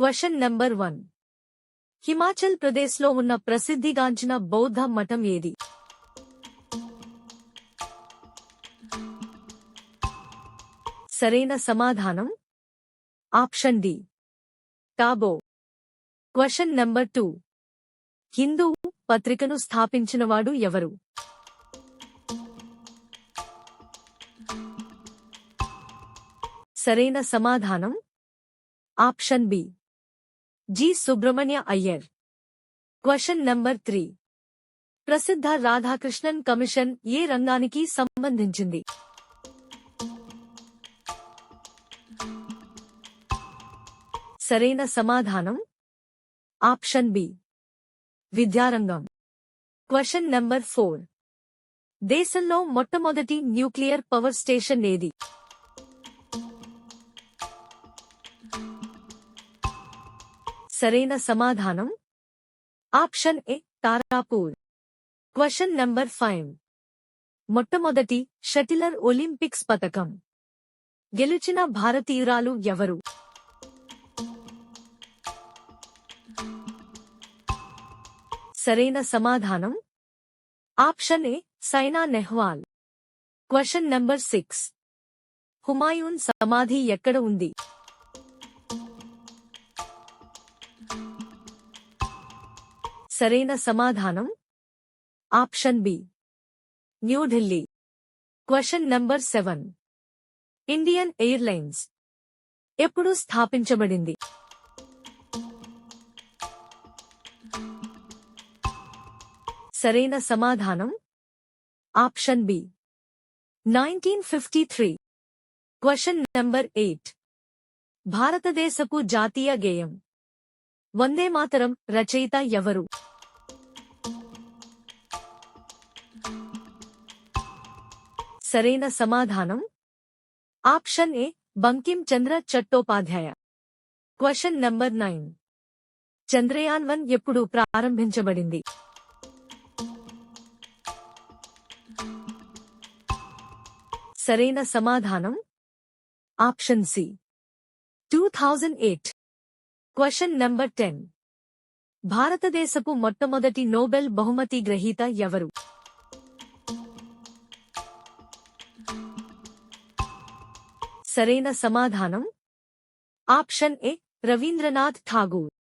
Question number one Himachal ప్రదేశ్లో ఉన్న ప్రసిద్ధిగాంచిన బౌద్ధ మఠం ఏది? సరైన సమాధానం? Option D Tabo question number two Hindu పత్రికను స్థాపించినవాడు ఎవరు? సరైన సమాధానం? Option B G. Subramania Iyer. Question number three. ప్రసిద్ధ రాధాకృష్ణన్ కమిషన్ ఏ రంగానికి సంబంధించింది? సరైన సమాధానం? Option B. విద్యారంగం. Question number four. దేశంలో మొట్టమొదటి న్యూక్లియర్ పవర్ స్టేషన్ ఏది? సరైన సమాధానం? Option A Tarapur. Question number five. మొట్టమొదటి షటిలర్ ఒలింపిక్స్ పథకం గెలిచిన భారతీయురాలు ఎవరు? సరైన సమాధానం? Option A Saina Nehwal. Question number six. Humayun సమాధి ఎక్కడ ఉంది? సరైన సమాధానం? Option B. New Delhi question number seven. Indian Airlines. ఎప్పుడు స్థాపించబడింది? సరైన సమాధానం? Option B. Nineteen fifty three. Question number eight. భారతదేశపు జాతీయ గేయం. వందే మాతరం రచయిత ఎవరు? సరైన సమాధానం? Option A Bankim Chandra Chattopadhyay. Question number nine. Chandrayaan one ఎప్పుడు ప్రారంభించబడింది? సరైన సమాధానం? Option C. Two thousand eight. Question number ten. భారతదేశపు మొట్టమొదటి నోబెల్ బహుమతి గ్రహీత ఎవరు? సరైన సమాధానం? Option A Rabindranath Tagore.